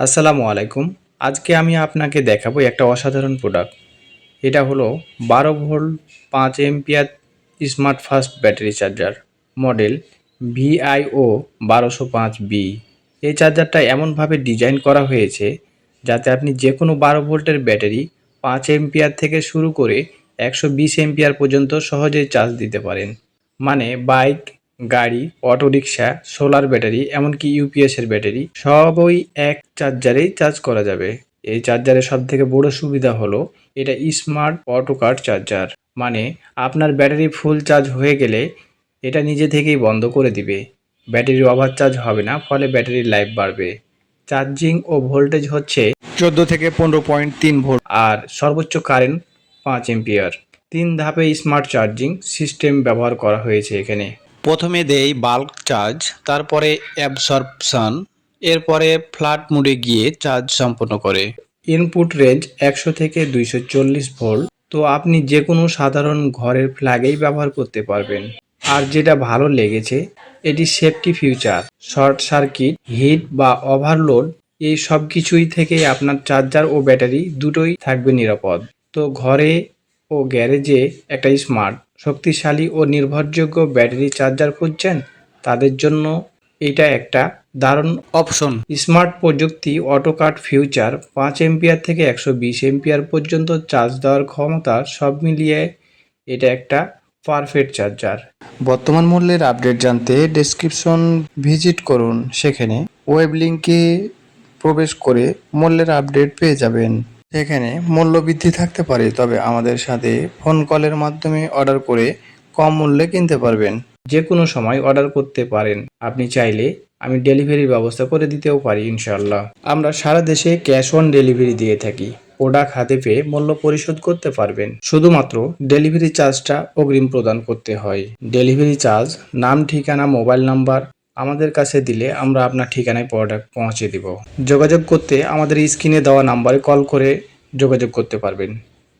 আসসালামু আলাইকুম। আজকে আমি আপনাকে দেখাবো একটা অসাধারণ প্রোডাক্ট এটা হলো বারো ভোল্ট, পাঁচ ampere smart fast battery charger model VIO বারোশো পাঁচ বি এই চার্জারটা এমনভাবে ডিজাইন করা হয়েছে যাতে আপনি যে কোনো বারো ভোল্টের ব্যাটারি পাঁচ এমপিয়ার থেকে শুরু করে একশো বিশ এমপিয়ার পর্যন্ত সহজেই চার্জ দিতে পারেন। মানে বাইক গাড়ি অটোরিকশা সোলার ব্যাটারি এমনকি ইউপিএসের ব্যাটারি সবই এক চার্জারেই চার্জ করা যাবে। এই চার্জারের সব থেকে বড় সুবিধা হলো এটা স্মার্ট অটো কার্ড চার্জার। মানে আপনার ব্যাটারি ফুল চার্জ হয়ে গেলে এটা নিজে থেকেই বন্ধ করে দিবে। ব্যাটারি ওভার চার্জ হবে না ফলে ব্যাটারির লাইফ বাড়বে। চার্জিং ও ভোল্টেজ হচ্ছে চোদ্দ থেকে পনেরো পয়েন্ট তিন ভোল্ট। আর সর্বোচ্চ কারেন্ট পাঁচ এম্পিয়ার। তিন ধাপে স্মার্ট চার্জিং সিস্টেম ব্যবহার করা হয়েছে এখানে। প্রথমে দেই বাল্ক চার্জ তারপরে অ্যাবসর্পশন এরপরে ফ্ল্যাট মোডে গিয়ে চার্জ সম্পন্ন করে। ইনপুট রেঞ্জ একশো থেকে দুইশো চল্লিশ ভোল্ট তো আপনি যে কোনো সাধারণ ঘরের ফ্ল্যাগেই ব্যবহার করতে পারবেন। আর যেটা ভালো লেগেছে, এটি safety feature short circuit heat বা ওভারলোড এই সব কিছুই থেকে আপনার চার্জার ও ব্যাটারি দুটোই থাকবে নিরাপদ। তো ঘরে ও গ্যারেজে একটা স্মার্ট শক্তিশালী ও নির্ভরযোগ্য ব্যাটারি চার্জার খুঁজছেন, তাদের জন্য এটা একটা দারুণ অপশন স্মার্ট প্রযুক্তি, অটোকাট ফিউচার, পাঁচ এম্পিয়ার থেকে একশো বিশ এম্পিয়ার পর্যন্ত চার্জ দেওয়ার ক্ষমতা সব মিলিয়ে এটা একটা পারফেক্ট চার্জার বর্তমান মূল্যের আপডেট জানতে ডেসক্রিপশন ভিজিট করুন, সেখানে ওয়েব লিঙ্কে প্রবেশ করে মূল্যের আপডেট পেয়ে যাবেন। সেখানে মূল্য বৃদ্ধি থাকতে পারে, তবে আমাদের সাথে ফোন কলের মাধ্যমে অর্ডার করে কম মূল্যে কিনতে পারবেন। যে কোনো সময় অর্ডার করতে পারেন। আপনি চাইলে আমি ডেলিভারির ব্যবস্থা করে দিতেও পারি ইনশাল্লাহ আমরা সারা দেশে ক্যাশ অন ডেলিভারি দিয়ে থাকি। প্রোডাক্ট হাতে পেয়ে মূল্য পরিশোধ করতে পারবেন। শুধুমাত্র ডেলিভারি চার্জটা অগ্রিম প্রদান করতে হয়। ডেলিভারি চার্জ নাম, ঠিকানা মোবাইল নাম্বার আমাদের কাছে দিলে আমরা আপনার ঠিকানায় প্রোডাক্ট পৌঁছে দিব। যোগাযোগ করতে আমাদের স্ক্রিনে দেওয়া নাম্বারে কল করে যোগাযোগ করতে পারবেন।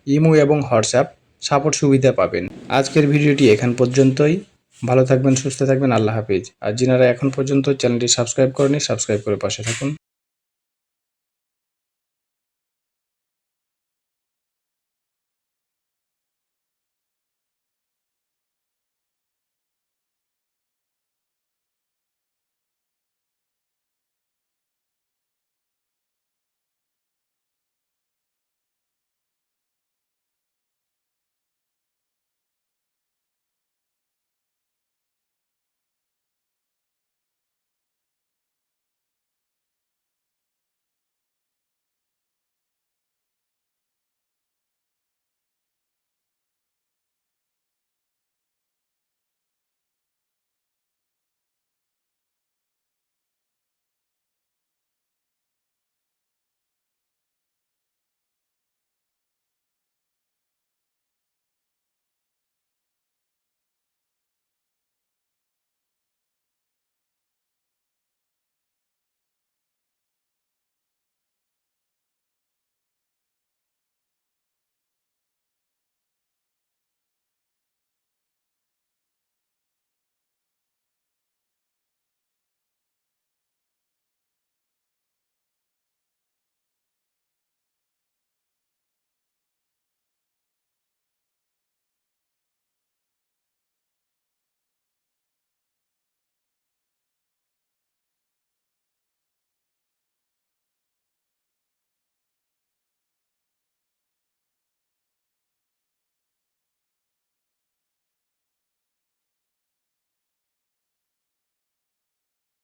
ইমো এবং হোয়াটসঅ্যাপ সাপোর্ট সুবিধা পাবেন। আজকের ভিডিওটি এখান পর্যন্তই। ভালো থাকবেন, সুস্থ থাকবেন, আল্লাহ হাফিজ। আর যিনারা এখন পর্যন্ত চ্যানেলটি সাবস্ক্রাইব করেনি সাবস্ক্রাইব করে পাশে থাকুন।